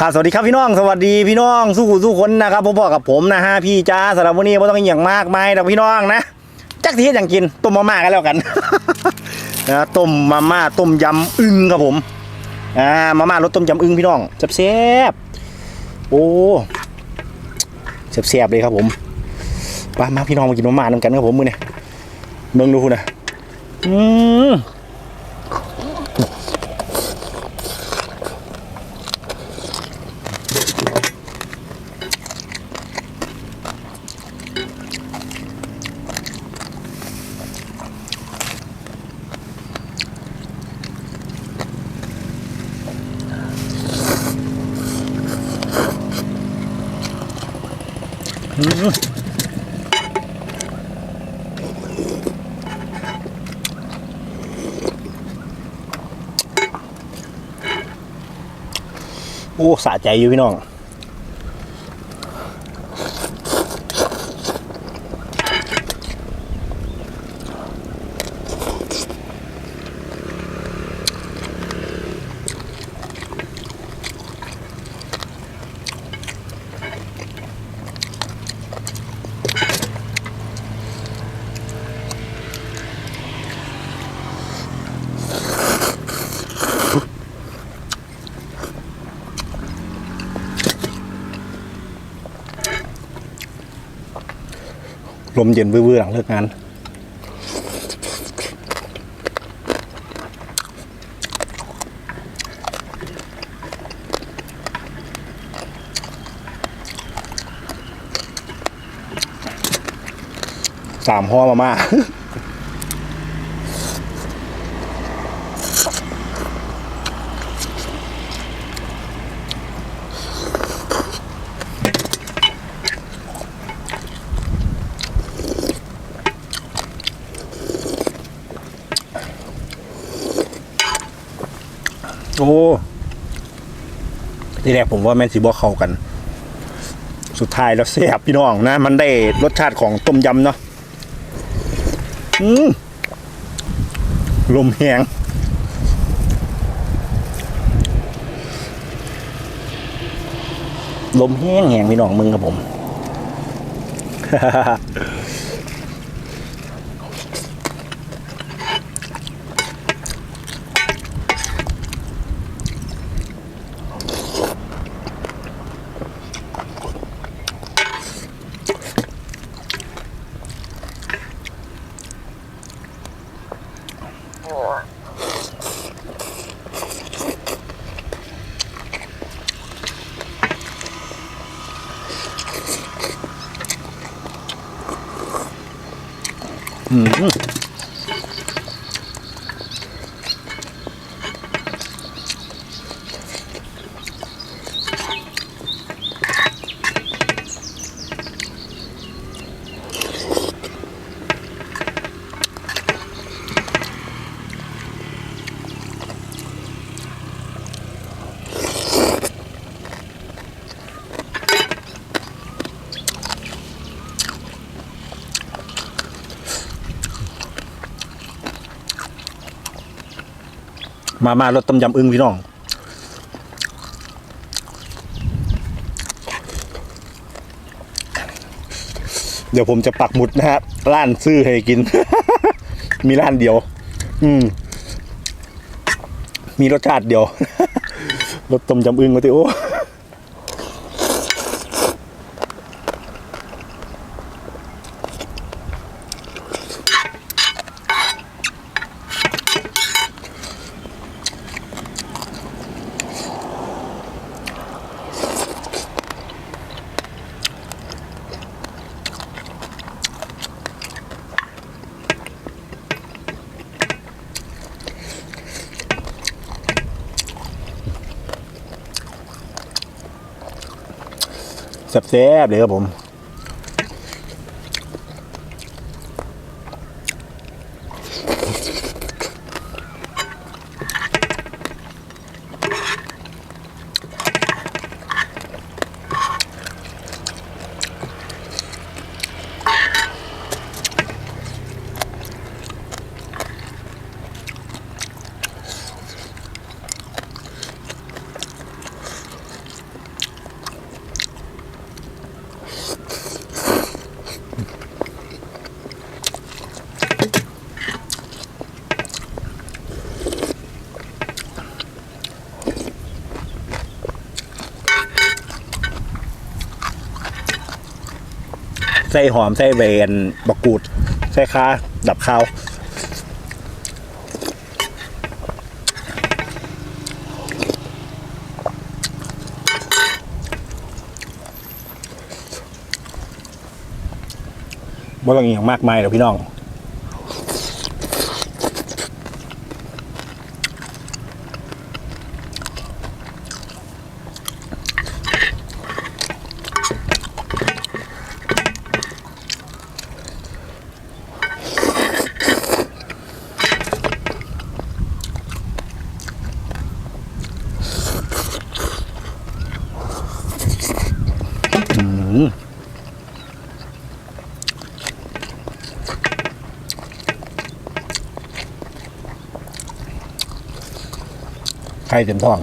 ครับสวัสดีครับพี่น้องสวัสดีพี่น้องสู้สู้คนนะครับผมบอกกับผมนะฮะพี่จ้าสำหรับวันนี้ไม่ต้องอย่างมากมายแต่พี่น้องนะจักทีอย่างกินต้มมาม่ากันแล้วกันนะต้มมาม่าต้มยำอึ่งครับผมอ่ามาม่ารสต้มยำอึ่งพี่น้องแซ่บๆโอ้แซ่บๆเลยครับผมมามาพี่น้องมากินมาม่าน้ำกันครับผมมือเนี่ยเมืองดูนะอืม โอ้สะใจอยู่พี่น้อง ลมเย็นวื้อๆหลังเลิกงาน สามห่อมาม่า อ้ที่แรกผมว่าแมนสีบอเข้ากัน สุดท้ายแล้วแซ่บพี่น้องนะ มันได้รสชาติของต้มยำเนาะอืมลมแหงลมแห้งแหงพี่น้องมึงครับผม อืม มามารสต้มยำอึ้งพี่น้องเดี๋ยวผมจะปักหมุดนะฮะร้านซื้อให้กิน มีร้านเดียว อืม มีรสชาติเดียว รสต้มยำอึ้งก็ติโอ้ แซ่บๆเลยครับผม ใส่หอมใส่เวนบักกูดใส่คาดับข้าวบ่ต้องอย่างมากมายหรอกพี่น้อง ไข่เต็มท้อง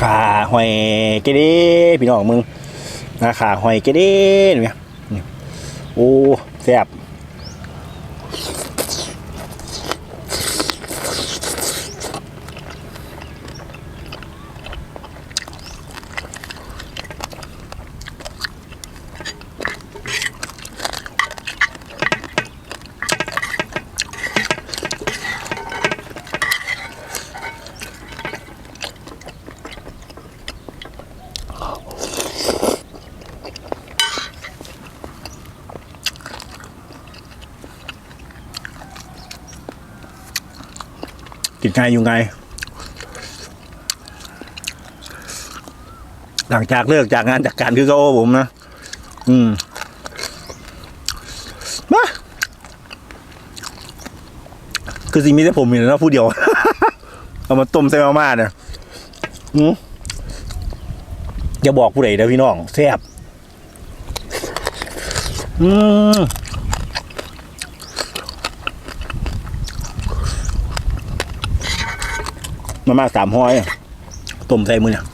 ขา หอยเกเด้พี่น้องมึงนะขาหอยเกเด้เนี่ยโอ้แซ่บ กินไงอยู่ไง หลังจากเลิกจากงานจากการคือเขาผมนะ อืมมาคือสิมีแต่ผมอยู่นะผู้เดียว เอามาต้มใส่มาม่าเนี่ยอืมอย่าบอกผู้ใดนะพี่น้องแซ่บอืม มาม่าสามห้อยต้มใส่มือเนี่ย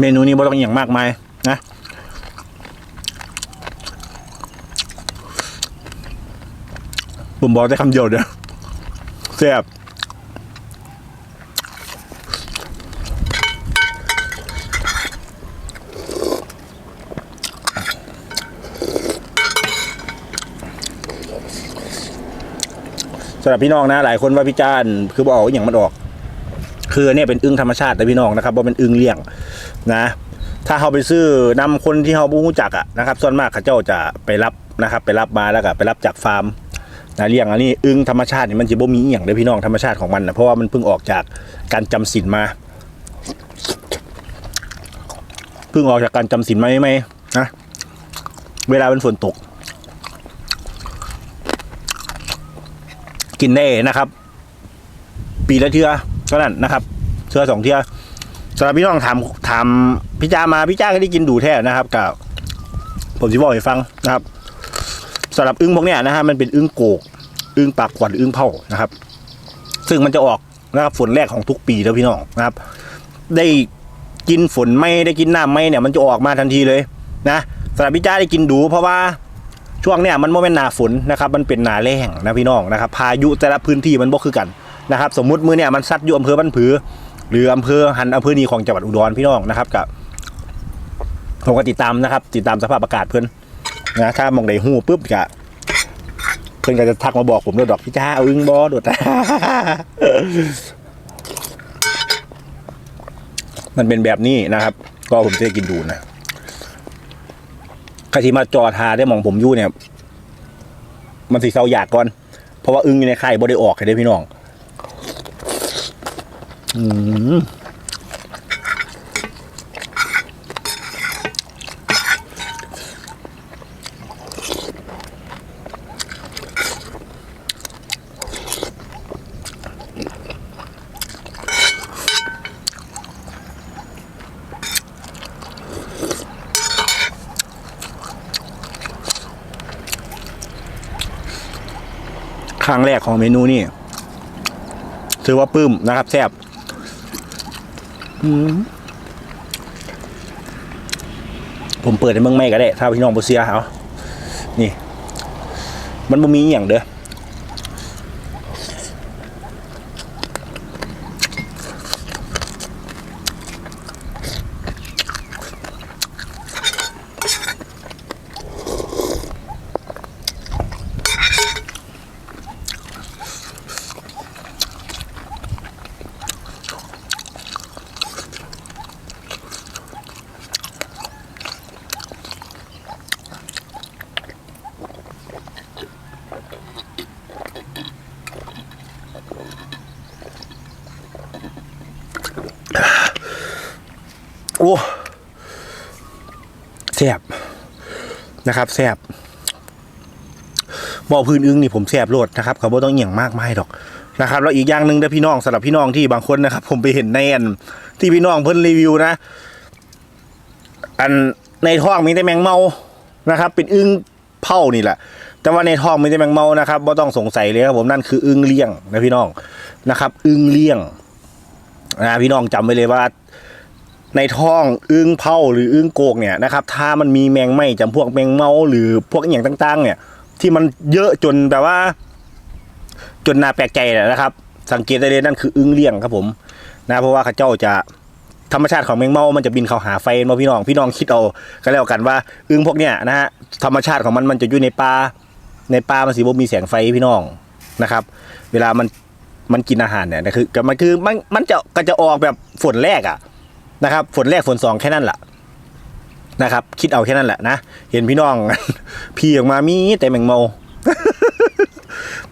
เมนูนี้บ่ต้องอย่างมากมายนะผมบอกได้คำเดียวเดียวแซ่บสำหรับพี่น้องนะ หลายคนว่าพิจารณ์คือบอกว่าอย่างมันออก คือเนี่ยเป็นอึ้งธรรมชาติแต่พี่น้องนะครับว่าเป็นอึ้งเลี้ยง นะถ้าเขาไปซื้อนำคนที่เขาบูรู้จักอะนะครับ ส่วนมากเขาเจ้าจะไปรับนะครับ ไปรับมาแล้วก็ไปรับจากฟาร์มนะเลี้ยงอันนี้อึ้งธรรมชาตินี่มันจะบ่มีอย่างเลยพี่น้องธรรมชาติของมันนะเพราะว่ามันเพิ่งออกจากการจำศีลมาเพิ่งออกจากการจำศีลมาไหมนะเวลาเป็นฝนตก กินได้นะครับ ปีละเทือเท่านั้นนะครับเทือสองเทือ สำหรับพี่น้องถามถามพี่จ้ามาพี่จ้าก็ได้กินดูแท้นะครับกับผมจะบอกให้ฟังนะครับสำหรับอึ้งพวกเนี้ยนะฮะมันเป็นอึ้งโกกอึ้งปากขวัญอึ้งเผานะครับ ซึ่งมันจะออกนะครับฝนแรกของทุกปีแล้วพี่น้องนะครับ ได้กินฝนไม่ได้กินน้ำไม่เนี่ยมันจะออกมาทันทีเลยนะสำหรับพี่จ้าได้กินดู เพราะว่าช่วงเนี้ยมันไม่เป็นหนาฝนนะครับ มันเป็นหนาแล้งนะพี่น้องนะครับ พายุแต่ละพื้นที่มันบ่คือกันนะครับ สมมุติมือเนี่ยมันซัดอยู่อำเภอบ้านผือ หรืออำเภอหันอำเภอนีของจังหวัดอุดรพี่น้องนะครับกับผมก็ติดตามนะครับ ติดตามสภาพอากาศเพื่อนนะถ้ามองใดหูปุ๊บก็เพื่อนก็จะทักมาบอกผมด้วยดอกพี่จ้าเอาอึ้งบอดดมันเป็นแบบนี้นะครับ ก็ผมจะกินดูนะใครที่มาจอทาได้มองผมยู่เนี่ย มันสีเศร้าอยากก่อน เพราะว่าอึ้งอยู่ในไข่บ่ได้ออกเลยพี่น้อง อืมครั้งแรกของเมนูนี่ถือว่าปลื้มนะครับแซ่บ ผมเปิดในเมืองไม่ก็ได้ ถ้าพี่น้องบ่เสียเอานี่ มันบ่มีอย่างเด้อ โอ้แซ่บนะครับแซ่บบ่อพื้นอึ้งนี่ผมแซ่บโลดนะครับเขาบ่ต้องอหย่างมากมายดอกนะครับแล้วอีกอย่างหนึ่งเด้อพี่น้องสำหรับพี่น้องที่บางคนนะครับ ผมไปเห็นในอันที่พี่น้องเพิ่นรีวิวนะ อันในท้องมีแต่แมงเมานะครับ เป็นอึ้งเผานี่แหละแต่ว่าในท้องมีแต่แมงเมานะครับบ่ต้องสงสัยเลยครับผมนั่นคืออึ้งเลี้ยงนะพี่น้องนะครับ อึ้งเลี้ยงนะพี่น้องจำไว้เลยว่า ในท้องอึ้งเผาหรืออึ้งโกกเนี่ยนะครับถ้ามันมีแมงไหม้จำพวกแมงเมาหรือพวกอย่างต่างๆ เนี่ย ที่มันเยอะจนแบบว่า จนน่าแปลกใจนะครับ สังเกตได้เลยนั่นคืออึ้งเลี้ยงครับผมนะเพราะว่าข้าเจ้าจะธรรมชาติของแมงเมามันจะบินเข้าหาไฟมาพี่น้องพี่น้องคิดเอาก็แล้วกันว่าอึ้งพวกเนี้ยนะฮะธรรมชาติของมันมันจะอยู่ในป่าในป่ามันสีบ่มีแสงไฟพี่น้องนะครับ เวลามันมันกินอาหารเนี่ยนะคือมันคือมันมันจะก็จะออกแบบฝนแรกอะ นะครับฝนแรกฝนสองแค่นั้นแหละนะครับ คิดเอาแค่นั้นแหละนะ เห็นพี่น้อง พี่ออกมามีแต่แมงเมา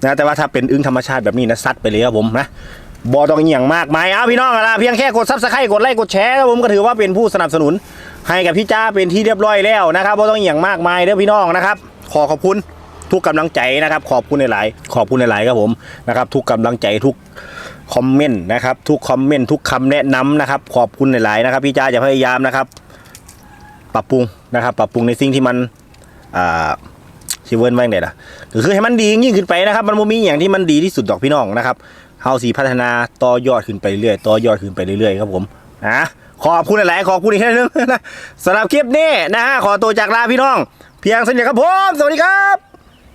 นะแต่ว่าถ้าเป็นอึ้งธรรมชาติแบบนี้นะซัดไปเลยครับผมนะบอต้องอหย่างมากมายเอาพี่น้องอะนะเพียงแค่กดซับสไครต์กดไลค์กดแชร์ครับผมก็ถือว่าเป็นผู้สนับสนุน ให้กับพี่จ้าเป็นที่เรียบร้อยแล้วนะครับบอต้องอหย่างมากมายเด้อพี่น้องนะครับ ขอขอบคุณทุกกำลังใจนะครับ ขอบคุณหลาย ๆ ขอบคุณหลาย ๆ ครับผมนะครับ ทุกกำลังใจทุก คอมเมนต์นะครับ ทุกคอมเมนต์ทุกคำแนะนำนะครับ ขอบคุณหลาย ๆ นะครับ พี่จ้าจะพยายามนะครับ ปรับปรุงนะครับ ปรับปรุงในสิ่งที่มันอ่าชิเวิร์นแม่งเด็ดอะคือให้มันดียิ่งขึ้นไปนะครับ มันมีอย่างที่มันดีที่สุดดอกพี่น้องนะครับเฮาสีพัฒนาต่อยอดขึ้นไปเรื่อยต่อยอดขึ้นไปเรื่อยครับผมนะขอบคุณหลาย ๆ ขอบคุณอีกทีนึงนะสำหรับคลิปนี้นะฮะขอตัวจากลาพี่น้อง เพียงสัญญาครับผม สวัสดีครับ